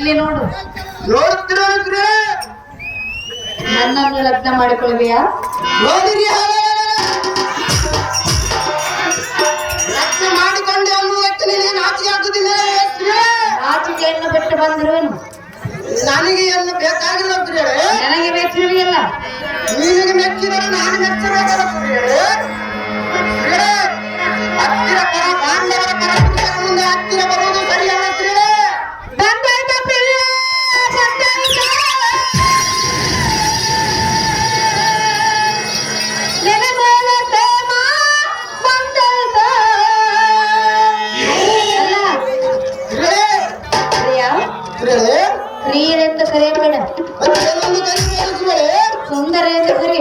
ಇಲ್ಲಿ ನೋಡು. ನನ್ನನ್ನು ಲಗ್ನ ಮಾಡಿಕೊಳ್ಳುವೆಯಾ? ಲಗ್ನ ಮಾಡಿಕೊಂಡೆ ಅನ್ನುವ ನಾಚಿಕೆ ಆಗುದಿಲ್ಲ ನಾಚಿಕೆಯನ್ನು ಬಿಟ್ಟು ಬಂದಿರುವೆನು. ನನಗೆ ಎಲ್ಲ ಬೇಕಾಗಿಲ್ಲ ನನಗೆ ಬೇಕಿರಲಿಲ್ಲ ನಿನಗೆ ಮೆಚ್ಚಿರುವ ಸುಂದರ ಸರಿ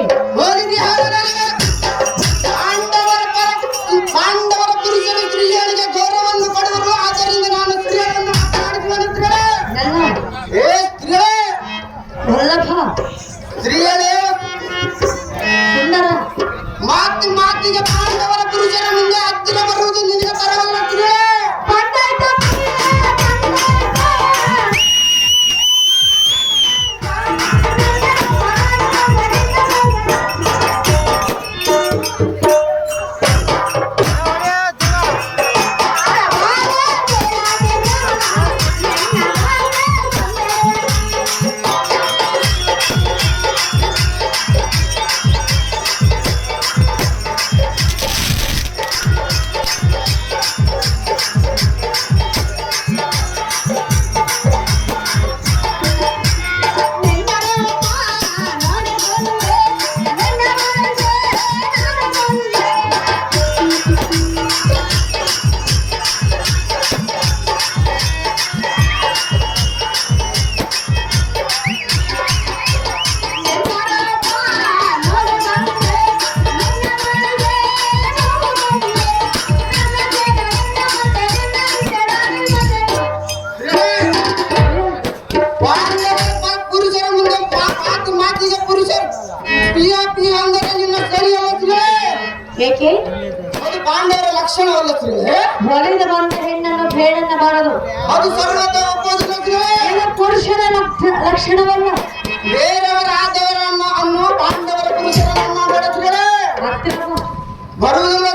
ಸ್ತ್ರೀಯರೇ ಸುಂದರ ಮಾತಿ ಮಾತಿಗೆ ಪಾಂಡವರ ಪುರುಷರ ಮುಂದೆ ಹೇಳನ್ನಬಾರದು ಅದು ಸರ್ವತ ಒಪ್ಪುವುದಿಲ್ಲ ಲಕ್ಷಣವನ್ನು ಬೇರೆಯವರ ಆದವರನ್ನು ಅನ್ನೋ ಬಾಂಧವರ ಪುರುಷರನ್ನ ನಡೆಸಿದರೆ ಬರುವುದಿಲ್ಲ.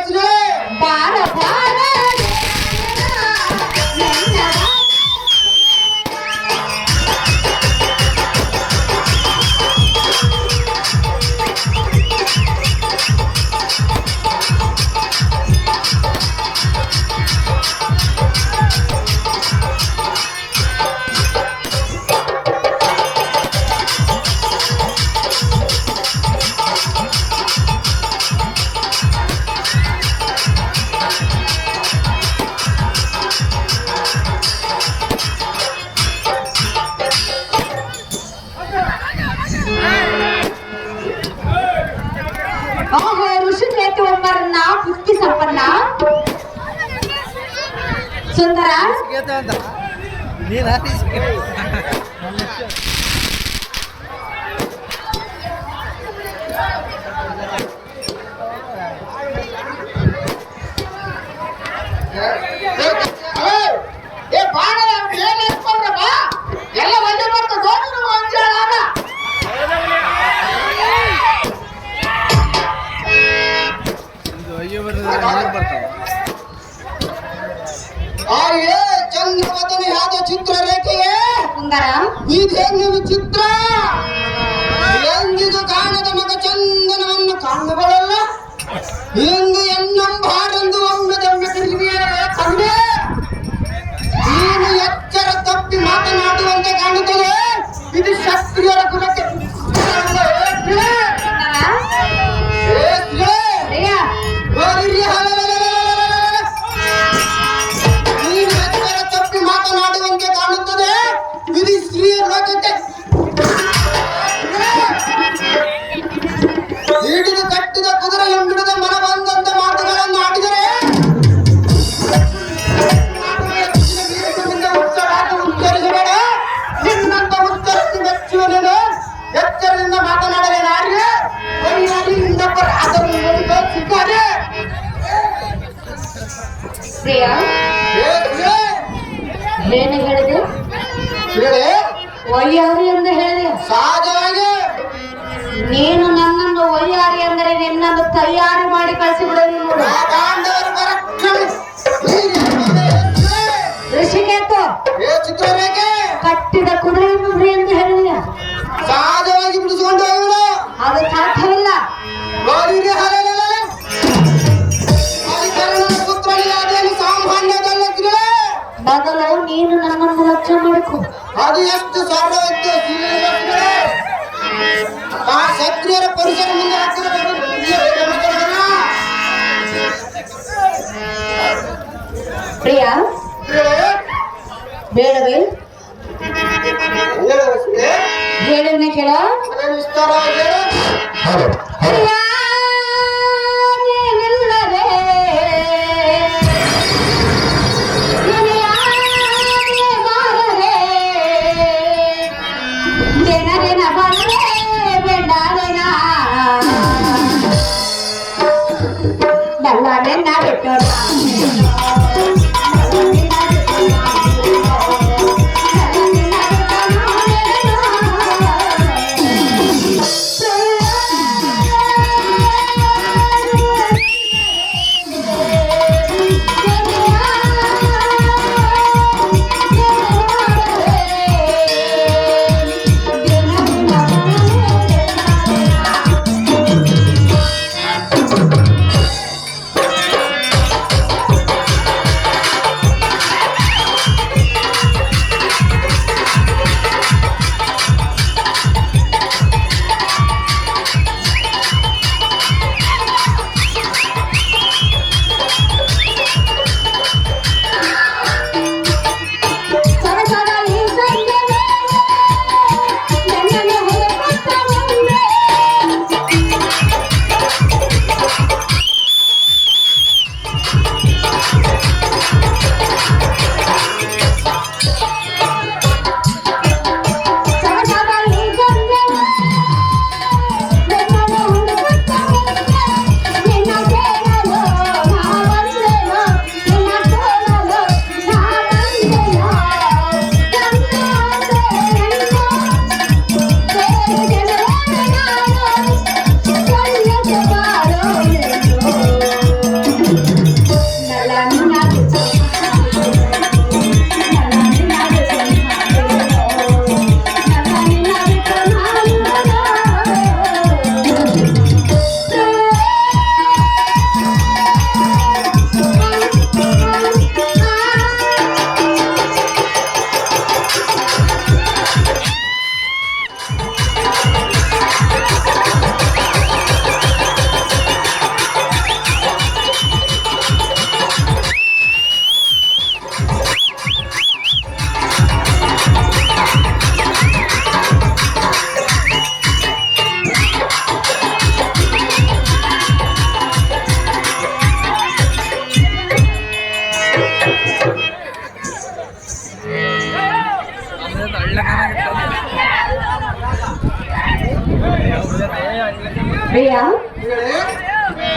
ಅಂತ ನೀನು ஐயோ வருது ಬರ್ತಾವ ಸಂವಾದನೆ ಆದ ಚಿತ್ರರೇಖೆಯೇ ಈ ಇದೇನು ಚಿತ್ರ. ಎಂದಿದು ಕಾಣದ ಮಗ ಚಂದನವನ್ನು ಕಾಣಬರಲ್ಲ ಎಂದು ಎನ್ನಂಬಾರೆಂದು ಒಮ್ಮೆ ಪ್ರಿಯೆ, ಏನು ಹೇಳಿದೆ ಒಯ್ಯಾರಿ ಎಂದು ಹೇಳಿದೆ ಸಹಜವಾಗಿ. ನೀನು ನನ್ನನ್ನು ಒಯ್ಯಾರಿ ಅಂದರೆ ನಿನ್ನನ್ನು ತಯಾರಿ ಮಾಡಿ ಕಳಿಸಿ ಬಿಡಲಿ. ಋಷಿಕೇತು. ಏ ಅದು ಎಷ್ಟು ಸಾರವತ್ತು ಸೀರೆ ಆ ಕ್ಷತ್ರಿಯರ ಪರಿಸರ ಮುಂದೆ ಹಾಕಿದ ಪ್ರಿಯ ಬೇಡವೇ ಹೇಳಿದ್ನೆ ಕೇಳ ಪ್ರಿಯ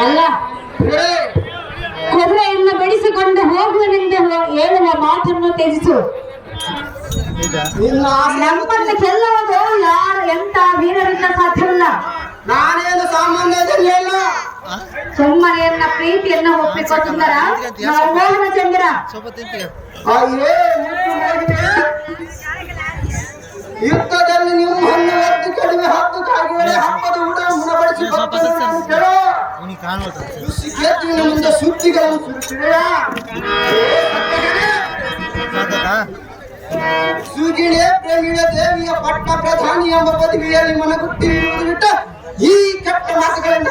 ಅಲ್ಲ? ಕುದುರೆಯನ್ನು ಬೆಳೆಸಿಕೊಂಡು ಹೋಗುವನೆಂದು ಹೇಳುವ ಮಾತನ್ನು ತ್ಯಜಿಸು. ನಮ್ಮನ್ನು ಗೆಲ್ಲುವುದು ಯಾರು ಎಂತ ವೀರರಿಂದ ಸಾಧ್ಯವಿಲ್ಲ. ನಾನೇನು ಸಾಮಾನ್ಯದಲ್ಲಿ ಇಲ್ಲ. ಸುಮ್ಮನೆಯನ್ನ ಪ್ರೀತಿಯನ್ನ ನಾವು ಮೋಹನ ಚಂದ್ರ. ಯುದ್ಧದಲ್ಲಿ ಮುಟ್ಟು ಹಣ್ಣು ಎದ್ದು ಕಡಿಮೆ ಹತ್ತು ಕಾಗಿದರೆ ಹಬ್ಬದ ಊಟ ಮುನಬಡಿಸಿ ಬರ್ತೇನೆ ನಾನು ಕೇಳು. ಋಷಿಕೇತುವಿನ ಮುಂದೆ ಸುದ್ದಿಗಳನ್ನು ಸತ್ತಗಣೆ, ಸುಗಿಣೆ ಪ್ರೇಮಿಯ ದೇವಿಯ ಪಟ್ಟ ಪ್ರಧಾನಿ ಎಂಬ ಪದವಿಯಲ್ಲಿ ಮನಗುಟ್ಟಿ ಇರುವುದು ಬಿಟ್ಟು ಈ ಕೆಟ್ಟ ಮಾತುಗಳಿಂದ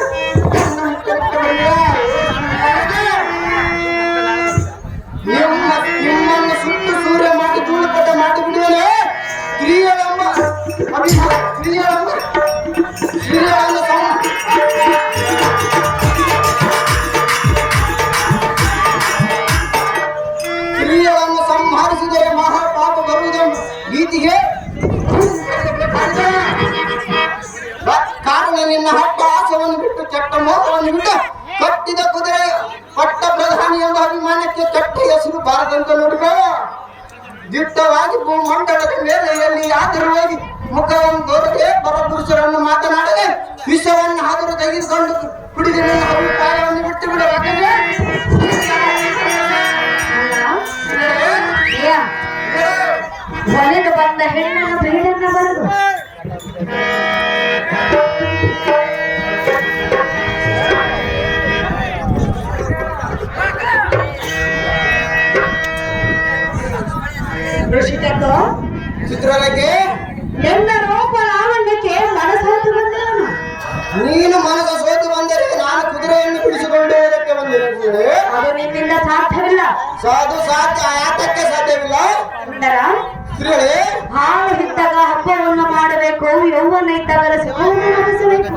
ನಿನ್ನ ಹಟ್ಟ ಆಸವನ್ನು ಬಿಟ್ಟು ಚಟ್ಟ ಮೋಹವನ್ನು ಬಿಟ್ಟು ಕಟ್ಟಿದ ಕುದುರೆ ಪಟ್ಟ ಪ್ರಧಾನಿ ಎಂಬ ಅಭಿಮಾನಕ್ಕೆ ಕಟ್ಟ ಹೆಸರು ಬಾರದಂತ ನೋಡಿಕೋ ದಿಟ್ಟವಾಗಿ ಭೂಮಂಡಲದ ಮೇಲೆ ಎಲ್ಲಿ ಯಾದರೂ ಹೋಗಿ ಮುಖವನ್ನು ತೋರದೆ. ಪರಪುರುಷರನ್ನು ಮಾತನಾಡದೆ ವಿಷವನ್ನು ಆದರೂ ತೆಗೆದುಕೊಂಡು ಕುಡಿದು ಅಭಿಪ್ರಾಯವನ್ನು ಬಿಟ್ಟು ಬಿಡಬೇಕು ಚಿತ್ರಗಳಿಗೆ ಎಲ್ಲ ರೂಪ ಲಾವಣ್ಯಕ್ಕೆ ಮನಸ್ಸಾತು ನೀನು ಮನಸ್ಸು ಸೋತು ಬಂದರೆ ನಾನು ಕುದುರೆಯನ್ನು ಬಿಡಿಸಿಕೊಂಡು ಇದಕ್ಕೆ ಬಂದಿರುತ್ತೇನೆ ಅದು ನಿನ್ನಿಂದ ಸಾಧ್ಯವಿಲ್ಲ. ಸಾಧು ಸಾಧ್ಯ ಯಾತಕ್ಕೆ ಸಾಧ್ಯವಿಲ್ಲ? ಸುಂದರ ಸ್ತ್ರೀಗಳೇ ಹಾಲು ಇದ್ದಾಗ ಹಬ್ಬವನ್ನು ಮಾಡಬೇಕು ಯೌವನ ಇದ್ದಾಗ ರಸವನ್ನು ನಡೆಸಬೇಕು